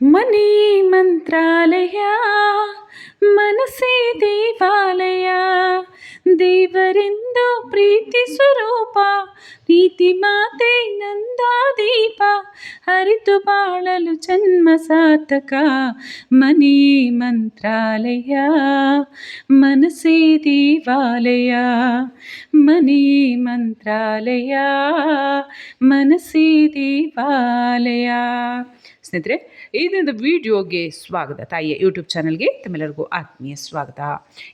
ಮನೆ ಮಂತ್ರಾಲಯ ಮನಸ್ಸೇ ದೇವಾಲಯ ದೇವರೆಂದು ಪ್ರೀತಿ ಸ್ವರೂಪ ಪ್ರೀತಿ ಮಾತೆ ನಂದಾದೀಪ ಹರಿತು ಬಾಳಲು ಜನ್ಮ ಸಾರ್ಥಕ ಮನೆ ಮಂತ್ರಾಲಯ ಮನಸ್ಸೇ ದೇವಾಲಯ ಮನೆ ಮಂತ್ರಾಲಯ ಮನಸ್ಸೇ ದೇವಾಲಯ ಸ್ನೇಹಿತರೆ ಈ ದಿನದ ವಿಡಿಯೋಗೆ ಸ್ವಾಗತ. ತಾಯಿಯ ಯೂಟ್ಯೂಬ್ ಚಾನಲ್ಗೆ ತಮ್ಮೆಲ್ಲರಿಗೂ ಆತ್ಮೀಯ ಸ್ವಾಗತ.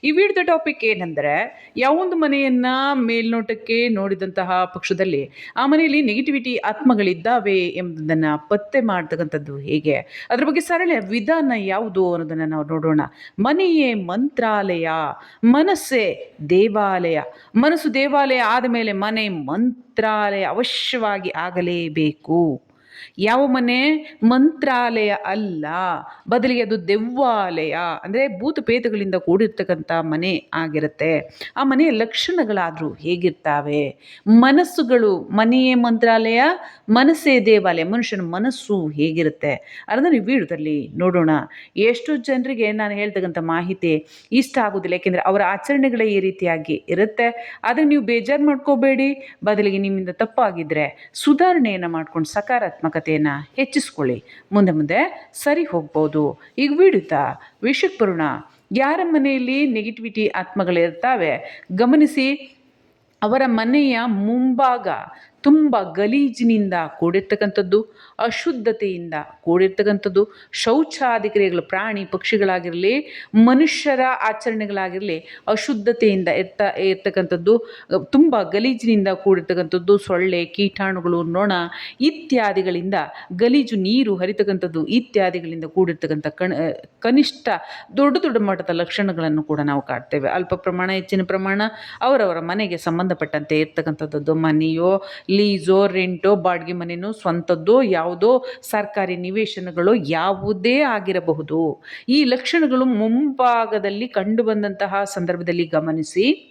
ಈ ವಿಡಿಯೋದ ಟಾಪಿಕ್ ಏನಂದರೆ, ಯಾವೊಂದು ಮನೆಯನ್ನು ಮೇಲ್ನೋಟಕ್ಕೆ ನೋಡಿದಂತಹ ಪಕ್ಷದಲ್ಲಿ ಆ ಮನೆಯಲ್ಲಿ ನೆಗೆಟಿವಿಟಿ ಆತ್ಮಗಳಿದ್ದಾವೆ ಎಂಬುದನ್ನು ಪತ್ತೆ ಮಾಡ್ತಕ್ಕಂಥದ್ದು ಹೇಗೆ? ಅದರ ಬಗ್ಗೆ ಸರಳ ವಿಧಾನ ಯಾವುದು ಅನ್ನೋದನ್ನು ನಾವು ನೋಡೋಣ. ಮನೆಯೇ ಮಂತ್ರಾಲಯ, ಮನಸ್ಸೇ ದೇವಾಲಯ. ಮನಸ್ಸು ದೇವಾಲಯ ಆದಮೇಲೆ ಮನೆ ಮಂತ್ರಾಲಯ ಅವಶ್ಯವಾಗಿ ಆಗಲೇಬೇಕು. ಯಾವ ಮನೆ? ಮಂತ್ರಾಲಯ ಅಲ್ಲ. ಬದಲಿಗೆ ಅದು ದೆವ್ವಾಲಯ. ಅಂದರೆ ಭೂತಪೇತಗಳಿಂದ ಕೂಡಿರ್ತಕ್ಕಂಥ ಮನೆ ಆಗಿರುತ್ತೆ. ಆ ಮನೆಯ ಲಕ್ಷಣಗಳಾದರೂ ಹೇಗಿರ್ತಾವೆ? ಮನಸ್ಸುಗಳು ಮನೆಯೇ ಮಂತ್ರಾಲಯ, ಮನಸ್ಸೇ ದೇವಾಲಯ. ಮನುಷ್ಯನ ಮನಸ್ಸು ಹೇಗಿರುತ್ತೆ? ಅದನ್ನು ವಿಡಿಯೋದಲ್ಲಿ ನೋಡೋಣ. ಎಷ್ಟು ಜನರಿಗೆ ನಾನು ಹೇಳ್ತಕ್ಕಂಥ ಮಾಹಿತಿ ಇಷ್ಟ ಆಗೋದಿಲ್ಲ. ಯಾಕೆಂದರೆ ಅವರ ಆಚರಣೆಗಳೇ ಈ ರೀತಿಯಾಗಿ ಇರುತ್ತೆ. ಆದರೆ ನೀವು ಬೇಜಾರು ಮಾಡ್ಕೋಬೇಡಿ. ಬದಲಿಗೆ ನಿಮ್ಮಿಂದ ತಪ್ಪಾಗಿದ್ದರೆ ಸುಧಾರಣೆಯನ್ನು ಮಾಡ್ಕೊಂಡು ಸಕಾರಾತ್ಮಕತೆಯನ್ನು ಹೆಚ್ಚಿಸ್ಕೊಳ್ಳಿ. ಮುಂದೆ ಮುಂದೆ ಸರಿ ಹೋಗ್ಬೋದು. ಈಗ ವಿಡಿತ ವಿಷಕ್ ಬರೋಣ ಯಾರ ಮನೆಯಲ್ಲಿ ನೆಗೆಟಿವಿಟಿ ಆತ್ಮಗಳಿರ್ತಾವೆ ಗಮನಿಸಿ, ಅವರ ಮನೆಯ ಮುಂಭಾಗ ತುಂಬ ಗಲೀಜಿನಿಂದ ಕೂಡಿರ್ತಕ್ಕಂಥದ್ದು, ಅಶುದ್ಧತೆಯಿಂದ ಕೂಡಿರ್ತಕ್ಕಂಥದ್ದು, ಶೌಚಾದಿಕ್ರಿಯೆಗಳು, ಪ್ರಾಣಿ ಪಕ್ಷಿಗಳಾಗಿರಲಿ, ಮನುಷ್ಯರ ಆಚರಣೆಗಳಾಗಿರಲಿ, ಅಶುದ್ಧತೆಯಿಂದ ಇರ್ತ, ಇರ್ತಕ್ಕಂಥದ್ದು, ತುಂಬ ಗಲೀಜಿನಿಂದ ಕೂಡಿರ್ತಕ್ಕಂಥದ್ದು, ಸೊಳ್ಳೆ, ಕೀಟಾಣುಗಳು, ನೊಣ ಇತ್ಯಾದಿಗಳಿಂದ ಗಲೀಜು ನೀರು ಹರಿತಕ್ಕಂಥದ್ದು ಇತ್ಯಾದಿಗಳಿಂದ ಕೂಡಿರ್ತಕ್ಕಂಥ ಕನಿಷ್ಠ ದೊಡ್ಡ ದೊಡ್ಡ ಮಟ್ಟದ ಲಕ್ಷಣಗಳನ್ನು ಕೂಡ ನಾವು ಕಾಡ್ತೇವೆ ಅಲ್ಪ ಪ್ರಮಾಣ, ಹೆಚ್ಚಿನ ಪ್ರಮಾಣ ಅವರವರ ಮನೆಗೆ ಸಂಬಂಧಪಟ್ಟಂತೆ ಇರ್ತಕ್ಕಂಥದ್ದು, ಮನೆಯೋ ಲೀಸೋ, ರೆಂಟೋ, ಬಾಡಿಗೆ ಮನೆಯೋ ಸ್ವಂತದ್ದೋ, ಯಾವುದೋ ಸರ್ಕಾರಿ ನಿವೇಶನಗಳು ಯಾವುದೇ ಆಗಿರಬಹುದು. ಈ ಲಕ್ಷಣಗಳು ಮುಂಭಾಗದಲ್ಲಿ ಕಂಡುಬಂದಂತಹ ಸಂದರ್ಭದಲ್ಲಿ ಗಮನಿಸಿ.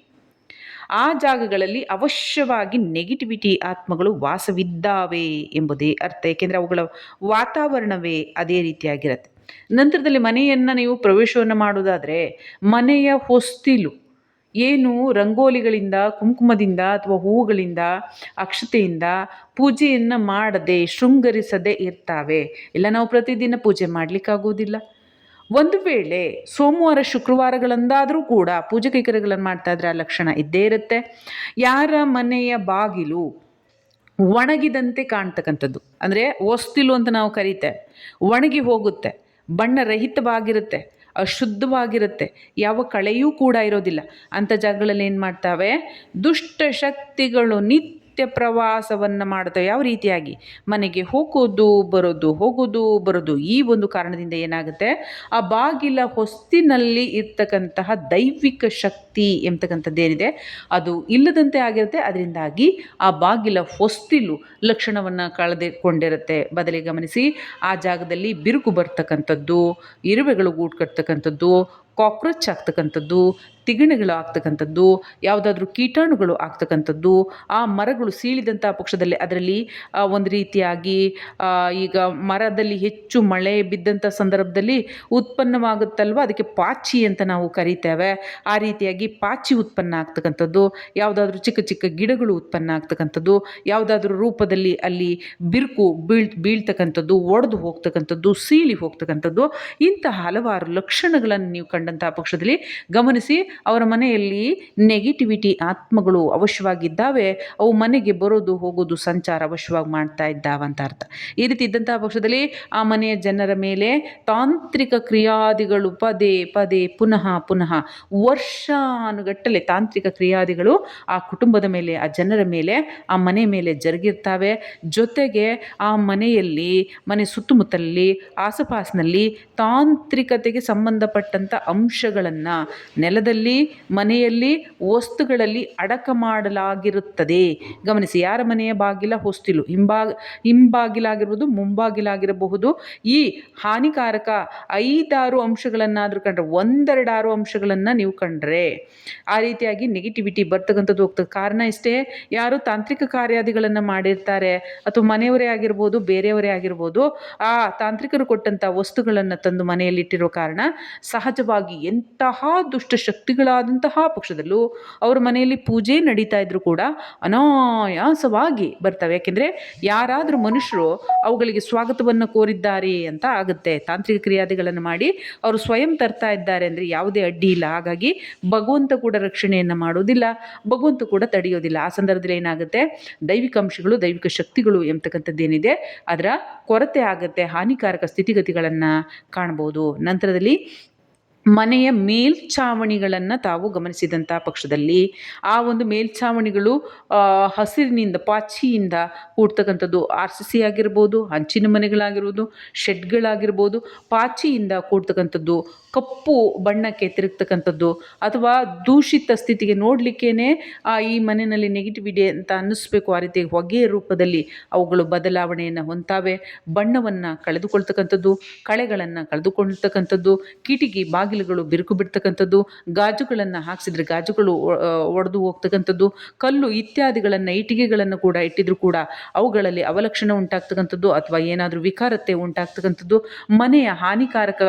ಆ ಜಾಗಗಳಲ್ಲಿ ಅವಶ್ಯವಾಗಿ ನೆಗೆಟಿವಿಟಿ ಆತ್ಮಗಳು ವಾಸವಿದ್ದಾವೆ ಎಂಬುದೇ ಅರ್ಥ. ಏಕೆಂದರೆ ಅವುಗಳ ವಾತಾವರಣವೇ ಅದೇ ರೀತಿಯಾಗಿರುತ್ತೆ. ನಂತರದಲ್ಲಿ ಮನೆಯನ್ನು ನೀವು ಪ್ರವೇಶವನ್ನು ಮಾಡುವುದಾದರೆ ಮನೆಯ ಹೊಸ್ತಿಲು ಏನು ರಂಗೋಲಿಗಳಿಂದ, ಕುಂಕುಮದಿಂದ ಅಥವಾ ಹೂವುಗಳಿಂದ, ಅಕ್ಷತೆಯಿಂದ ಪೂಜೆಯನ್ನು ಮಾಡದೆ, ಶೃಂಗರಿಸದೆ ಇರ್ತಾವೆ. ಇಲ್ಲ, ನಾವು ಪ್ರತಿದಿನ ಪೂಜೆ ಮಾಡಲಿಕ್ಕಾಗೋದಿಲ್ಲ ಒಂದು ವೇಳೆ ಸೋಮವಾರ, ಶುಕ್ರವಾರಗಳಂದಾದರೂ ಕೂಡ ಪೂಜೆ ಕೈಕರ್ಯಗಳನ್ನು ಮಾಡ್ತಾ ಇದ್ರೆ ಆ ಲಕ್ಷಣ ಇದ್ದೇ ಇರುತ್ತೆ. ಯಾರ ಮನೆಯ ಬಾಗಿಲು ಒಣಗಿದಂತೆ ಕಾಣ್ತಕ್ಕಂಥದ್ದು. ಅಂದರೆ ಹೊಸ್ತಿಲು ಅಂತ ನಾವು ಕರೀತೇವೆ ಒಣಗಿ ಹೋಗುತ್ತೆ. ಬಣ್ಣರಹಿತವಾಗಿರುತ್ತೆ ಅಶುದ್ಧವಾಗಿರುತ್ತೆ. ಯಾವ ಕಳೆಯೂ ಕೂಡ ಇರೋದಿಲ್ಲ. ಅಂಥ ಜಾಗಗಳಲ್ಲಿ ಏನು ಮಾಡ್ತಾವೆ? ದುಷ್ಟ ಶಕ್ತಿಗಳು ನಿತ್ಯ ಪ್ರವಾಸವನ್ನು ಮಾಡ್ತವೆ ಯಾವ ರೀತಿಯಾಗಿ? ಮನೆಗೆ ಹೋಗೋದು, ಬರೋದು ಹೋಗೋದು, ಬರೋದು ಈ ಒಂದು ಕಾರಣದಿಂದ ಏನಾಗುತ್ತೆ? ಆ ಬಾಗಿಲ ಹೊಸ್ತಿನಲ್ಲಿ ಇರ್ತಕ್ಕಂತಹ ದೈವಿಕ ಶಕ್ತಿ ಎಂಬತಕ್ಕಂಥದ್ದೇನಿದೆ ಅದು ಇಲ್ಲದಂತೆ ಆಗಿರುತ್ತೆ. ಅದರಿಂದಾಗಿ ಆ ಬಾಗಿಲ ಹೊಸ್ತಿಲು ಲಕ್ಷಣವನ್ನು ಕಳೆದುಕೊಂಡಿರುತ್ತೆ. ಬದಲಿಗೆ ಗಮನಿಸಿ, ಆ ಜಾಗದಲ್ಲಿ ಬಿರುಕು ಬರ್ತಕ್ಕಂಥದ್ದು, ಇರುವೆಗಳು ಗೂಡು ಕಟ್ತಕ್ಕಂಥದ್ದು ಕಾಕ್ರೋಚ್ ಆಗ್ತಕ್ಕಂಥದ್ದು, ತಿಗಣೆಗಳು ಆಗ್ತಕ್ಕಂಥದ್ದು, ಯಾವುದಾದ್ರೂ ಕೀಟಾಣುಗಳು ಆಗ್ತಕ್ಕಂಥದ್ದು, ಆ ಮರಗಳು ಸೀಳಿದಂಥ ಪಕ್ಷದಲ್ಲಿ ಅದರಲ್ಲಿ ಒಂದು ರೀತಿಯಾಗಿ ಈಗ ಮರದಲ್ಲಿ ಹೆಚ್ಚು ಮಳೆ ಬಿದ್ದಂಥ ಸಂದರ್ಭದಲ್ಲಿ ಉತ್ಪನ್ನವಾಗುತ್ತಲ್ವ? ಅದಕ್ಕೆ ಪಾಚಿ ಅಂತ ನಾವು ಕರಿತೇವೆ. ಆ ರೀತಿಯಾಗಿ ಪಾಚಿ ಉತ್ಪನ್ನ ಆಗ್ತಕ್ಕಂಥದ್ದು, ಯಾವುದಾದ್ರೂ ಚಿಕ್ಕ ಚಿಕ್ಕ ಗಿಡಗಳು ಉತ್ಪನ್ನ ಆಗ್ತಕ್ಕಂಥದ್ದು, ಯಾವುದಾದ್ರೂ ರೂಪದಲ್ಲಿ ಅಲ್ಲಿ ಬಿರುಕು ಬೀಳ್, ಬೀಳ್ತಕ್ಕಂಥದ್ದು, ಒಡೆದು ಹೋಗ್ತಕ್ಕಂಥದ್ದು, ಸೀಳಿ ಹೋಗ್ತಕ್ಕಂಥದ್ದು, ಇಂತಹ ಹಲವಾರು ಲಕ್ಷಣಗಳನ್ನು ನೀವು ಕಂಡಂತಹ ಪಕ್ಷದಲ್ಲಿ ಗಮನಿಸಿ ಅವರ ಮನೆಯಲ್ಲಿ ನೆಗೆಟಿವಿಟಿ ಆತ್ಮಗಳು ಅವಶ್ಯವಾಗಿದ್ದಾವೆ. ಅವು ಮನೆಗೆ ಬರೋದು, ಹೋಗೋದು, ಸಂಚಾರ ಅವಶ್ಯವಾಗಿ ಮಾಡ್ತಾ ಇದ್ದಾವಂತ ಅರ್ಥ. ಈ ರೀತಿ ಇದ್ದಂತಹ ಪಕ್ಷದಲ್ಲಿ ಆ ಮನೆಯ ಜನರ ಮೇಲೆ ತಾಂತ್ರಿಕ ಕ್ರಿಯಾದಿಗಳು ಪದೇ ಪದೇ ಪುನಃ ಪುನಃ ವರ್ಷಾನುಗಟ್ಟಲೆ ತಾಂತ್ರಿಕ ಕ್ರಿಯಾದಿಗಳು ಆ ಕುಟುಂಬದ ಮೇಲೆ, ಆ ಜನರ ಮೇಲೆ, ಆ ಮನೆ ಮೇಲೆ ಜರುಗಿರ್ತಾವೆ. ಜೊತೆಗೆ ಆ ಮನೆಯಲ್ಲಿ, ಮನೆ ಸುತ್ತಮುತ್ತಲಲ್ಲಿ, ಆಸುಪಾಸಿನಲ್ಲಿ ತಾಂತ್ರಿಕತೆಗೆ ಸಂಬಂಧಪಟ್ಟಂಥ ಅಂಶಗಳನ್ನು ನೆಲದಲ್ಲಿ, ಮನೆಯಲ್ಲಿ, ವಸ್ತುಗಳಲ್ಲಿ ಅಡಕ ಮಾಡಲಾಗಿರುತ್ತದೆ. ಗಮನಿಸಿ, ಯಾರ ಮನೆಯ ಬಾಗಿಲ? ಹೊಸ್ತಿಲು. ಹಿಂಬಾಗ ಹಿಂಬಾಗಿಲಾಗಿರ್ಬೋದು, ಮುಂಬಾಗಿಲಾಗಿರಬಹುದು. ಈ ಹಾನಿಕಾರಕ ಐದಾರು ಅಂಶಗಳನ್ನಾದರೂ ಕಂಡ್ರೆ, ಒಂದೆರಡಾರು ಅಂಶಗಳನ್ನು ನೀವು ಕಂಡ್ರೆ, ಆ ರೀತಿಯಾಗಿ ನೆಗೆಟಿವಿಟಿ ಬರ್ತಕ್ಕಂಥದ್ದು ಹೋಗ್ತದೆ. ಕಾರಣ ಇಷ್ಟೇ, ಯಾರು ತಾಂತ್ರಿಕ ಕಾರ್ಯಾದಿಗಳನ್ನು ಮಾಡಿರ್ತಾರೆ, ಅಥವಾ ಮನೆಯವರೇ ಆಗಿರ್ಬೋದು, ಬೇರೆಯವರೇ ಆಗಿರ್ಬೋದು, ಆ ತಾಂತ್ರಿಕರು ಕೊಟ್ಟಂಥ ವಸ್ತುಗಳನ್ನು ತಂದು ಮನೆಯಲ್ಲಿಟ್ಟಿರೋ ಕಾರಣ ಸಹಜವಾಗಿ ಎಂತಹ ದುಷ್ಟ ಶಕ್ತಿಗಳಾದಂತಹ ಪಕ್ಷದಲ್ಲೂ ಅವ್ರ ಮನೆಯಲ್ಲಿ ಪೂಜೆ ನಡೀತಾ ಇದ್ರು ಕೂಡ ಅನಾಯಾಸವಾಗಿ ಬರ್ತವೆ. ಯಾಕೆಂದರೆ ಯಾರಾದರೂ ಮನುಷ್ಯರು ಅವುಗಳಿಗೆ ಸ್ವಾಗತವನ್ನು ಕೋರಿದ್ದಾರೆ ಅಂತ ಆಗುತ್ತೆ. ತಾಂತ್ರಿಕ ಕ್ರಿಯಾದಿಗಳನ್ನು ಮಾಡಿ ಅವರು ಸ್ವಯಂ ತರ್ತಾ ಇದ್ದಾರೆ ಅಂದರೆ ಯಾವುದೇ ಅಡ್ಡಿ ಇಲ್ಲ. ಹಾಗಾಗಿ ಭಗವಂತ ಕೂಡ ರಕ್ಷಣೆಯನ್ನು ಮಾಡೋದಿಲ್ಲ, ಭಗವಂತ ಕೂಡ ತಡೆಯೋದಿಲ್ಲ. ಆ ಸಂದರ್ಭದಲ್ಲಿ ಏನಾಗುತ್ತೆ? ದೈವಿಕ ಅಂಶಗಳು, ದೈವಿಕ ಶಕ್ತಿಗಳು ಎಂಬತಕ್ಕಂಥದ್ದೇನಿದೆ, ಅದರ ಕೊರತೆ ಆಗುತ್ತೆ, ಹಾನಿಕಾರಕ ಸ್ಥಿತಿಗತಿಗಳನ್ನು ಕಾಣ್ಬೋದು. ನಂತರದಲ್ಲಿ ಮನೆಯ ಮೇಲ್ಛಾವಣಿಗಳನ್ನು ತಾವು ಗಮನಿಸಿದಂಥ ಪಕ್ಷದಲ್ಲಿ ಆ ಒಂದು ಮೇಲ್ಛಾವಣಿಗಳು ಹಸಿರಿನಿಂದ, ಪಾಚಿಯಿಂದ ಕೂಡ್ತಕ್ಕಂಥದ್ದು ಆರ್ ಸಿ ಸಿ ಆಗಿರ್ಬೋದು, ಹಂಚಿನ ಮನೆಗಳಾಗಿರ್ಬೋದು, ಶೆಡ್ಗಳಾಗಿರ್ಬೋದು, ಪಾಚಿಯಿಂದ ಕೂಡ್ತಕ್ಕಂಥದ್ದು ಕಪ್ಪು ಬಣ್ಣಕ್ಕೆ ತಿರುಗ್ತಕ್ಕಂಥದ್ದು ಅಥವಾ ದೂಷಿತ ಸ್ಥಿತಿಗೆ ನೋಡಲಿಕ್ಕೇ ಈ ಮನೆಯಲ್ಲಿ ನೆಗೆಟಿವ್ ಇದೆ ಅಂತ ಅನ್ನಿಸ್ಬೇಕು. ಆ ರೀತಿ ಹೊಗೆಯ ರೂಪದಲ್ಲಿ ಅವುಗಳು ಬದಲಾವಣೆಯನ್ನು ಹೊಂತಾವೆ ಬಣ್ಣವನ್ನು ಕಳೆದುಕೊಳ್ತಕ್ಕಂಥದ್ದು, ಕಳೆಗಳನ್ನು ಕಳೆದುಕೊಳ್ತಕ್ಕಂಥದ್ದು ಕಿಟಿಕಿ ಬಾಗಿಲುಗಳು ಬಿರುಕು ಬಿಡ್ತಕ್ಕಂಥದ್ದು, ಗಾಜುಗಳನ್ನು ಹಾಕ್ಸಿದ್ರೆ ಗಾಜುಗಳು ಒಡೆದು ಹೋಗ್ತಕ್ಕಂಥದ್ದು, ಕಲ್ಲು ಇತ್ಯಾದಿಗಳನ್ನು, ಇಟ್ಟಿಗೆಗಳನ್ನು ಕೂಡ ಇಟ್ಟಿದ್ರು ಕೂಡ ಅವುಗಳಲ್ಲಿ ಅವಲಕ್ಷಣ ಉಂಟಾಗ್ತಕ್ಕಂಥದ್ದು ಅಥವಾ ಏನಾದರೂ ವಿಕಾರತೆ ಉಂಟಾಗ್ತಕ್ಕಂಥದ್ದು, ಮನೆಯ ಹಾನಿಕಾರಕ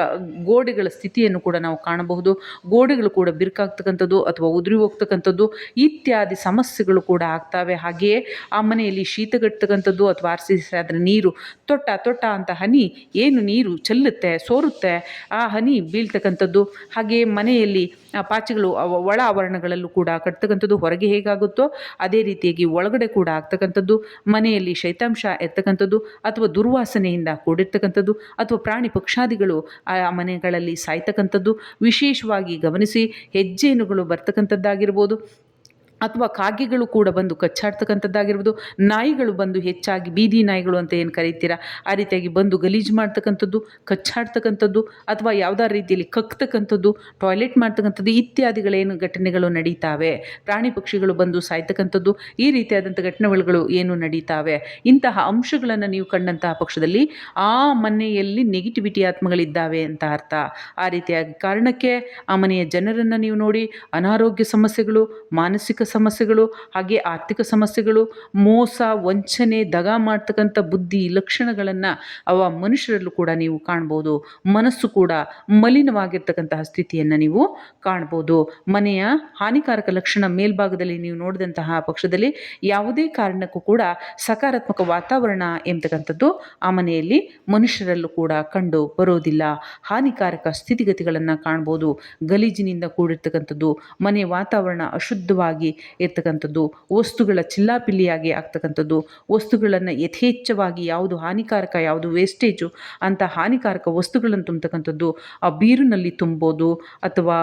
ಗೋಡೆಗಳ ಸ್ಥಿತಿಯನ್ನು ಕೂಡ ನಾವು ಕಾಣಬಹುದು. ಗೋಡೆಗಳು ಕೂಡ ಬಿರುಕಾಗ್ತಕ್ಕಂಥದ್ದು ಅಥವಾ ಉದುರಿ ಹೋಗ್ತಕ್ಕಂಥದ್ದು, ಇತ್ಯಾದಿ ಸಮಸ್ಯೆಗಳು ಕೂಡ ಆಗ್ತವೆ. ಹಾಗೆಯೇ ಆ ಮನೆಯಲ್ಲಿ ಶೀತಗಟ್ಟತಕ್ಕಂಥದ್ದು ಅಥವಾ ಆರ್ ಸಿ ಆದರೆ ನೀರು ತೊಟ್ಟ ತೊಟ್ಟ ಅಂತ ಹನಿ, ಏನು ನೀರು ಚೆಲ್ಲುತ್ತೆ, ಸೋರುತ್ತೆ, ಆ ಹನಿ ಬೀಳ್ತಕ್ಕಂಥದ್ದು ಹಾಗೆಯೇ ಮನೆಯಲ್ಲಿ ಪಾಚಿಗಳು ಒಳ ಆವರಣಗಳಲ್ಲೂ ಕೂಡ ಕಟ್ತಕ್ಕಂಥದ್ದು ಹೊರಗೆ ಹೇಗಾಗುತ್ತೋ ಅದೇ ರೀತಿಯಾಗಿ ಒಳಗಡೆ ಕೂಡ ಆಗ್ತಕ್ಕಂಥದ್ದು. ಮನೆಯಲ್ಲಿ ಶೈತಾಂಶ ಇರ್ತಕ್ಕಂಥದ್ದು ಅಥವಾ ದುರ್ವಾಸನೆಯಿಂದ ಕೂಡಿರ್ತಕ್ಕಂಥದ್ದು ಅಥವಾ ಪ್ರಾಣಿ ಪಕ್ಷಾದಿಗಳು ಆ ಮನೆಗಳಲ್ಲಿ ಸಾಯ್ತಕ್ಕಂಥದ್ದು. ವಿಶೇಷವಾಗಿ ಗಮನಿಸಿ ಹೆಜ್ಜೆನುಗಳು ಬರ್ತಕ್ಕಂಥದ್ದಾಗಿರ್ಬೋದು. ಅಥವಾ ಕಾಗೆಗಳು ಕೂಡ ಬಂದು ಕಚ್ಚಾಡ್ತಕ್ಕಂಥದ್ದಾಗಿರ್ಬೋದು, ನಾಯಿಗಳು ಬಂದು ಹೆಚ್ಚಾಗಿ ಬೀದಿ ನಾಯಿಗಳು ಅಂತ ಏನು ಕರೀತೀರಾ? ಆ ರೀತಿಯಾಗಿ ಬಂದು ಗಲೀಜು ಮಾಡ್ತಕ್ಕಂಥದ್ದು, ಕಚ್ಚಾಡ್ತಕ್ಕಂಥದ್ದು ಅಥವಾ ಯಾವುದಾದ್ರು ರೀತಿಯಲ್ಲಿ ಕಕ್ತಕ್ಕಂಥದ್ದು, ಟಾಯ್ಲೆಟ್ ಮಾಡ್ತಕ್ಕಂಥದ್ದು ಇತ್ಯಾದಿಗಳೇನು ಘಟನೆಗಳು ನಡೀತಾವೆ? ಪ್ರಾಣಿ ಪಕ್ಷಿಗಳು ಬಂದು ಸಾಯ್ತಕ್ಕಂಥದ್ದು ಈ ರೀತಿಯಾದಂಥ ಘಟನೆಗಳು ಏನು ನಡೀತಾವೆ? ಇಂತಹ ಅಂಶಗಳನ್ನು ನೀವು ಕಂಡಂತಹ ಪಕ್ಷದಲ್ಲಿ ಆ ಮನೆಯಲ್ಲಿ ನೆಗೆಟಿವಿಟಿ ಆತ್ಮಗಳಿದ್ದಾವೆ ಅಂತ ಅರ್ಥ. ಆ ರೀತಿಯಾಗಿ ಕಾರಣಕ್ಕೆ ಆ ಮನೆಯ ಜನರನ್ನು ನೀವು ನೋಡಿ, ಅನಾರೋಗ್ಯ ಸಮಸ್ಯೆಗಳು, ಮಾನಸಿಕ ಸಮಸ್ಯೆಗಳು, ಹಾಗೆ ಆರ್ಥಿಕ ಸಮಸ್ಯೆಗಳು, ಮೋಸ, ವಂಚನೆ, ದಗ ಮಾಡ್ತಕ್ಕಂಥ ಬುದ್ಧಿ ಲಕ್ಷಣಗಳನ್ನು ಅವ ಮನುಷ್ಯರಲ್ಲೂ ಕೂಡ ನೀವು ಕಾಣ್ಬೋದು. ಮನಸ್ಸು ಕೂಡ ಮಲಿನವಾಗಿರ್ತಕ್ಕಂತಹ ಸ್ಥಿತಿಯನ್ನು ನೀವು ಕಾಣ್ಬೋದು. ಮನೆಯ ಹಾನಿಕಾರಕ ಲಕ್ಷಣ ಮೇಲ್ಭಾಗದಲ್ಲಿ ನೀವು ನೋಡಿದಂತಹ ಪಕ್ಷದಲ್ಲಿ ಯಾವುದೇ ಕಾರಣಕ್ಕೂ ಕೂಡ ಸಕಾರಾತ್ಮಕ ವಾತಾವರಣ ಎಂಬತಕ್ಕಂಥದ್ದು ಆ ಮನೆಯಲ್ಲಿ ಮನುಷ್ಯರಲ್ಲೂ ಕೂಡ ಕಂಡು ಬರೋದಿಲ್ಲ. ಹಾನಿಕಾರಕ ಸ್ಥಿತಿಗತಿಗಳನ್ನು ಕಾಣ್ಬೋದು. ಗಲೀಜಿನಿಂದ ಕೂಡಿರ್ತಕ್ಕಂಥದ್ದು ಮನೆ ವಾತಾವರಣ ಅಶುದ್ಧವಾಗಿ ಇರ್ತಕ್ಕಂಥದ್ದು, ವಸ್ತುಗಳ ಚಿಲ್ಲಾಪಿಲ್ಲಿಯಾಗಿ ಆಗ್ತಕ್ಕಂಥದ್ದು, ವಸ್ತುಗಳನ್ನು ಯಥೇಚ್ಛವಾಗಿ ಯಾವುದು ಹಾನಿಕಾರಕ, ಯಾವುದು ವೇಸ್ಟೇಜು ಅಂತ ಹಾನಿಕಾರಕ ವಸ್ತುಗಳನ್ನು ತುಂಬತಕ್ಕಂಥದ್ದು, ಆ ಬೀರುನಲ್ಲಿ ತುಂಬೋದು ಅಥವಾ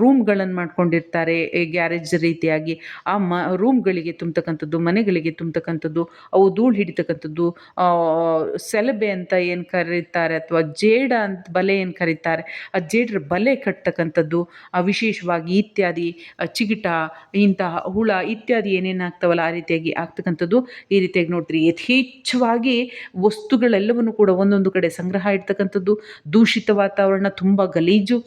ರೂಮ್ಗಳನ್ನು ಮಾಡ್ಕೊಂಡಿರ್ತಾರೆ ಗ್ಯಾರೇಜ್ ರೀತಿಯಾಗಿ, ಆ ಮ ರೂಮ್ಗಳಿಗೆ ತುಂಬತಕ್ಕಂಥದ್ದು, ಮನೆಗಳಿಗೆ ತುಂಬತಕ್ಕಂಥದ್ದು, ಅವು ಧೂಳು ಹಿಡಿತಕ್ಕಂಥದ್ದು ಸೆಲಬೆ ಅಂತ ಏನು ಕರೀತಾರೆ ಅಥವಾ ಜೇಡ ಅಂತ ಬಲೆ ಏನು ಕರೀತಾರೆ, ಆ ಜೇಡ್ರ ಬಲೆ ಕಟ್ತಕ್ಕಂಥದ್ದು ವಿಶೇಷವಾಗಿ ಇತ್ಯಾದಿ ಚಿಗಿಟ ಹುಳ ಇತ್ಯಾದಿ ಏನೇನು ಆಗ್ತಾವಲ್ಲ ಆ ರೀತಿಯಾಗಿ ಆಗ್ತಕ್ಕಂಥದ್ದು ಈ ರೀತಿಯಾಗಿ ನೋಡ್ತೀರಿ. ಯಥೇಚ್ಛವಾಗಿ ವಸ್ತುಗಳೆಲ್ಲವನ್ನು ಕೂಡ ಒಂದೊಂದು ಕಡೆ ಸಂಗ್ರಹ ಇಡ್ತಕ್ಕಂಥದ್ದು, ದೂಷಿತ ವಾತಾವರಣ, ತುಂಬ ಗಲೀಜು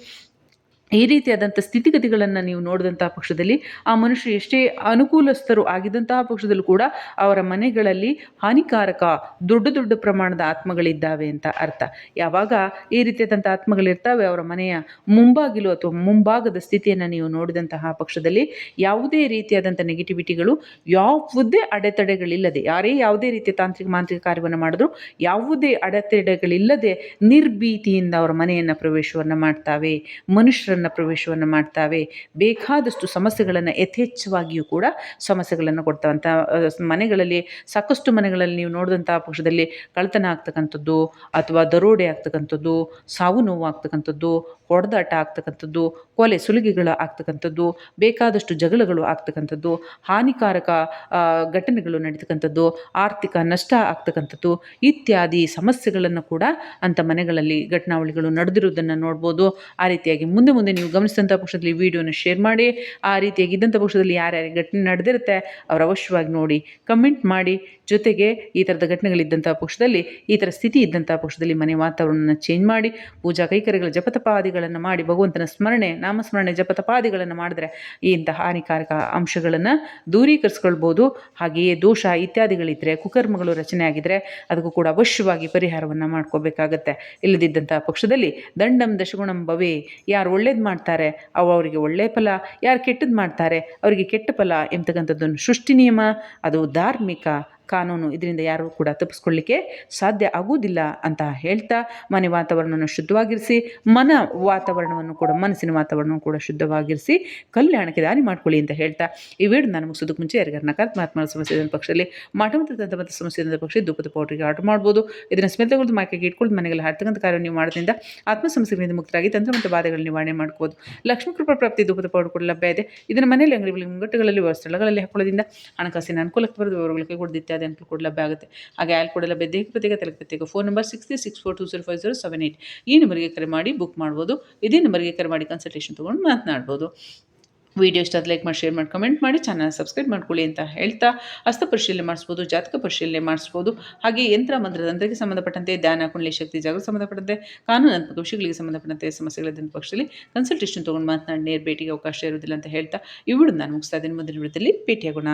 ಈ ರೀತಿಯಾದಂಥ ಸ್ಥಿತಿಗತಿಗಳನ್ನು ನೀವು ನೋಡಿದಂತಹ ಪಕ್ಷದಲ್ಲಿ ಆ ಮನುಷ್ಯರು ಎಷ್ಟೇ ಅನುಕೂಲಸ್ಥರು ಆಗಿದ್ದಂತಹ ಪಕ್ಷದಲ್ಲೂ ಕೂಡ ಅವರ ಮನೆಗಳಲ್ಲಿ ಹಾನಿಕಾರಕ ದೊಡ್ಡ ದೊಡ್ಡ ಪ್ರಮಾಣದ ಆತ್ಮಗಳಿದ್ದಾವೆ ಅಂತ ಅರ್ಥ. ಯಾವಾಗ ಈ ರೀತಿಯಾದಂಥ ಆತ್ಮಗಳಿರ್ತಾವೆ, ಅವರ ಮನೆಯ ಮುಂಬಾಗಿಲು ಅಥವಾ ಮುಂಭಾಗದ ಸ್ಥಿತಿಯನ್ನು ನೀವು ನೋಡಿದಂತಹ ಪಕ್ಷದಲ್ಲಿ ಯಾವುದೇ ರೀತಿಯಾದಂಥ ನೆಗೆಟಿವಿಟಿಗಳು ಯಾವುದೇ ಅಡೆತಡೆಗಳಿಲ್ಲದೆ, ಯಾರೇ ಯಾವುದೇ ರೀತಿಯ ತಾಂತ್ರಿಕ ಮಾಂತ್ರಿಕ ಕಾರ್ಯವನ್ನು ಮಾಡಿದ್ರು ಯಾವುದೇ ಅಡೆತಡೆಗಳಿಲ್ಲದೆ ನಿರ್ಭೀತಿಯಿಂದ ಅವರ ಮನೆಯನ್ನು ಪ್ರವೇಶವನ್ನು ಮಾಡ್ತಾವೆ. ಮನುಷ್ಯರ ಪ್ರವೇಶವನ್ನು ಮಾಡ್ತಾವೆ. ಬೇಕಾದಷ್ಟು ಸಮಸ್ಯೆಗಳನ್ನು ಯಥೇಚ್ಛವಾಗಿಯೂ ಕೂಡ ಸಮಸ್ಯೆಗಳನ್ನು ಕೊಡ್ತಾವಂಥ ಮನೆಗಳಲ್ಲಿ ಸಾಕಷ್ಟು ಮನೆಗಳಲ್ಲಿ ನೀವು ನೋಡಿದಂಥ ಪಕ್ಷದಲ್ಲಿ ಕಳ್ತನ ಆಗ್ತಕ್ಕಂಥದ್ದು ಅಥವಾ ದರೋಡೆ ಆಗ್ತಕ್ಕಂಥದ್ದು, ಸಾವು ನೋವು ಆಗ್ತಕ್ಕಂಥದ್ದು, ಹೊಡೆದಾಟ ಆಗ್ತಕ್ಕಂಥದ್ದು, ಕೊಲೆ, ಸುಲಿಗೆಗಳು ಆಗ್ತಕ್ಕಂಥದ್ದು, ಬೇಕಾದಷ್ಟು ಜಗಳಗಳು ಆಗ್ತಕ್ಕಂಥದ್ದು, ಹಾನಿಕಾರಕ ಘಟನೆಗಳು ನಡೀತಕ್ಕಂಥದ್ದು, ಆರ್ಥಿಕ ನಷ್ಟ ಆಗ್ತಕ್ಕಂಥದ್ದು ಇತ್ಯಾದಿ ಸಮಸ್ಯೆಗಳನ್ನು ಕೂಡ ಅಂಥ ಮನೆಗಳಲ್ಲಿ ಘಟನಾವಳಿಗಳು ನಡೆದಿರುವುದನ್ನು ನೋಡ್ಬೋದು. ಆ ರೀತಿಯಾಗಿ ಮುಂದೆ ಮುಂದೆ ಮುಂದೆ ನೀವು ಗಮನಿಸಿದಂಥ ಪಕ್ಷದಲ್ಲಿ ವಿಡಿಯೋನ ಶೇರ್ ಮಾಡಿ, ಆ ರೀತಿಯಾಗಿ ಇದ್ದಂಥ ಪಕ್ಷದಲ್ಲಿ ಯಾರ್ಯಾರಿಗೆ ಘಟನೆ ನಡೆದಿರುತ್ತೆ, ಅವರು ಅವಶ್ಯವಾಗಿ ನೋಡಿ ಕಮೆಂಟ್ ಮಾಡಿ ಜೊತೆಗೆ ಈ ಥರದ ಘಟನೆಗಳಿದ್ದಂಥ ಪಕ್ಷದಲ್ಲಿ, ಈ ಥರ ಸ್ಥಿತಿ ಇದ್ದಂಥ ಪಕ್ಷದಲ್ಲಿ ಮನೆ ವಾತಾವರಣವನ್ನು ಚೇಂಜ್ ಮಾಡಿ, ಪೂಜಾ ಕೈಕರ್ಯಗಳ ಜಪತಪಾದಿಗಳನ್ನು ಮಾಡಿ, ಭಗವಂತನ ಸ್ಮರಣೆ, ನಾಮಸ್ಮರಣೆ ಜಪತಪಾದಿಗಳನ್ನು ಮಾಡಿದ್ರೆ ಇಂತಹ ಹಾನಿಕಾರಕ ಅಂಶಗಳನ್ನು ದೂರೀಕರಿಸ್ಕೊಳ್ಬೋದು. ಹಾಗೆಯೇ ದೋಷ ಇತ್ಯಾದಿಗಳಿದ್ದರೆ ಕುಕರ್ಮಗಳು ರಚನೆ ಆಗಿದ್ದರೆ ಅದಕ್ಕೂ ಕೂಡ ಅವಶ್ಯವಾಗಿ ಪರಿಹಾರವನ್ನು ಮಾಡ್ಕೋಬೇಕಾಗತ್ತೆ. ಇಲ್ಲದಿದ್ದಂಥ ಪಕ್ಷದಲ್ಲಿ ದಂಡಂ ದಶಗುಣಂ ಭವೇ, ಯಾರು ಒಳ್ಳೇದು ಮಾಡ್ತಾರೆ ಅವು ಅವರಿಗೆ ಒಳ್ಳೆಯ ಫಲ, ಯಾರು ಕೆಟ್ಟದ್ದು ಮಾಡ್ತಾರೆ ಅವರಿಗೆ ಕೆಟ್ಟ ಫಲ ಎಂತಕ್ಕಂಥದ್ದೊಂದು ಸೃಷ್ಟಿ ನಿಯಮ, ಅದು ಧಾರ್ಮಿಕ ಕಾನೂನು ಇದರಿಂದ ಯಾರೂ ಕೂಡ ತಪ್ಪಿಸ್ಕೊಳ್ಳಿಕ್ಕೆ ಸಾಧ್ಯ ಆಗುವುದಿಲ್ಲ ಅಂತ ಹೇಳ್ತಾ, ಮನೆ ವಾತಾವರಣವನ್ನು ಶುದ್ಧವಾಗಿರಿಸಿ, ಮನ ವಾತಾವರಣವನ್ನು ಕೂಡ, ಮನಸ್ಸಿನ ವಾತಾವರಣವನ್ನು ಕೂಡ ಶುದ್ಧವಾಗಿರಿಸಿ, ಕಲ್ಯಾಣಕ್ಕೆ ದಾರಿ ಮಾಡ್ಕೊಳ್ಳಿ ಅಂತ ಹೇಳ್ತಾ, ಈ ವಿಡಿಯೋ ನಾನು ಮುಗಿಸೋದಕ್ಕೆ ಮುಂಚೆ ಯಾರಿಗಾರು ನಕಾರಾತ್ಮಕ ಸಮಸ್ಯೆ ಪಕ್ಷದಲ್ಲಿ ಮಾಟ ಮತ್ತು ಸಮಸ್ಯೆ ಇದ್ದ ಪಕ್ಷ ದುಃಖದ ಪೌಡ್ರಿಗೆ ಆರ್ಡರ್ ಮಾಡ್ಬೋದು. ಇದನ್ನು ಸ್ಮೆಲ್ ತೆಗೆದು ಮಾಕೆಗೆ ಇಟ್ಕೊಂಡು ಮನೆಗೆಲ್ಲ ಹರ್ತಕ್ಕಂಥ ಕಾರ್ಯ ನೀವು ಮಾಡೋದ್ರಿಂದ ಆತ್ಮ ಸಮಸ್ಯೆಗಳಿಂದ ಮುಕ್ತರಾಗಿ ತಂತ್ರ ಮತ್ತು ಬಾಧೆಗಳ ನಿವಾರಣೆ ಮಾಡ್ಬೋದು. ಲಕ್ಷ್ಮೀ ಕೃಪಾ ಪ್ರಾಪ್ತಿ ದುಃಖದ ಪೌಡರ್ ಕೂಡ ಲಭ್ಯ ಇದೆ. ಇದನ್ನು ಮನೆಯಲ್ಲಿ ಅಂಗಡಿಗಳಲ್ಲಿ ಮುಂಗಟ್ಟುಗಳಲ್ಲಿ ಸ್ಥಳಗಳಲ್ಲಿ ಹಾಕೊಳ್ಳೋದ್ರಿಂದ ಹಣಕಾಸಿನ ಅನುಕೂಲಕ್ಕೆ ಬರೋದು ವಿವರಗಳಿಗೆ ಕೊಡೋದು ಕೂಡ ಲಭ್ಯ ಆಗುತ್ತೆ. ಹಾಗೆ ಆಲ್ ಕೂಡ ಲಭ್ಯ ದೇಹ ಪ್ರತ್ಯೇಕ ತಲೆ ಪ್ರತ್ಯೇಕ phone number six three six four two five zero seven eight ಈ ನಂಬರ್ಗೆ ಕರೆ ಮಾಡಿ ಬುಕ್ ಮಾಡ್ಬೋದು. ಇದೇ ನಂಬರ್ಗೆ ಕರೆ ಮಾಡಿ ಕನ್ಸಲ್ಟೇಷನ್ ತೊಗೊಂಡು ಮಾತನಾಡ್ಬೋದು. ವಿಡಿಯೋ ಇಷ್ಟ ಲೈಕ್ ಮಾಡಿ ಶೇರ್ ಮಾಡಿ ಕಮೆಂಟ್ ಮಾಡಿ ಚಾನಲ್ ಸಬ್ಸ್ಕ್ರೈಬ್ ಮಾಡ್ಕೊಳ್ಳಿ ಅಂತ ಹೇಳ್ತಾ ಹಸ್ತ ಪರಿಶೀಲನೆ ಮಾಡಿಸ್ಬೋದು, ಜಾತಕ ಪರಿಶೀಲನೆ ಮಾಡಿಸ್ಬೋದು. ಹಾಗೆ ಯಂತ್ರ ಮಂತ್ರ ತಂತ್ರಕ್ಕೆ ಸಂಬಂಧಪಟ್ಟಂತೆ ಧ್ಯಾನ, ಕುಂಡಲಿ ಶಕ್ತಿ ಜಾಗಕ್ಕೆ ಸಂಬಂಧಪಟ್ಟಂತೆ ಕಾನೂನಾತ್ಮಕ ವಿಷಯಗಳಿಗೆ ಸಂಬಂಧಪಟ್ಟಂತೆ ಸಮಸ್ಯೆಗಳಿದ್ದಂಥ ಪಕ್ಷದಲ್ಲಿ ಕನ್ಸಲ್ಟೇಷನ್ ತೊಗೊಂಡು ಮಾತನಾಡಿ, ನೇರ ಭೇಟಿಗೆ ಅವಕಾಶ ಇರುವುದಿಲ್ಲ ಅಂತ ಹೇಳ್ತಾ ಈ ನಾನು ಮುಗಿಸ್ತಾ ಇದ್ದೀನಿ. ಮುಂದಿನ ವಿಡಿಯೋದಲ್ಲಿ ಭೇಟಿಯಾಗೋಣ.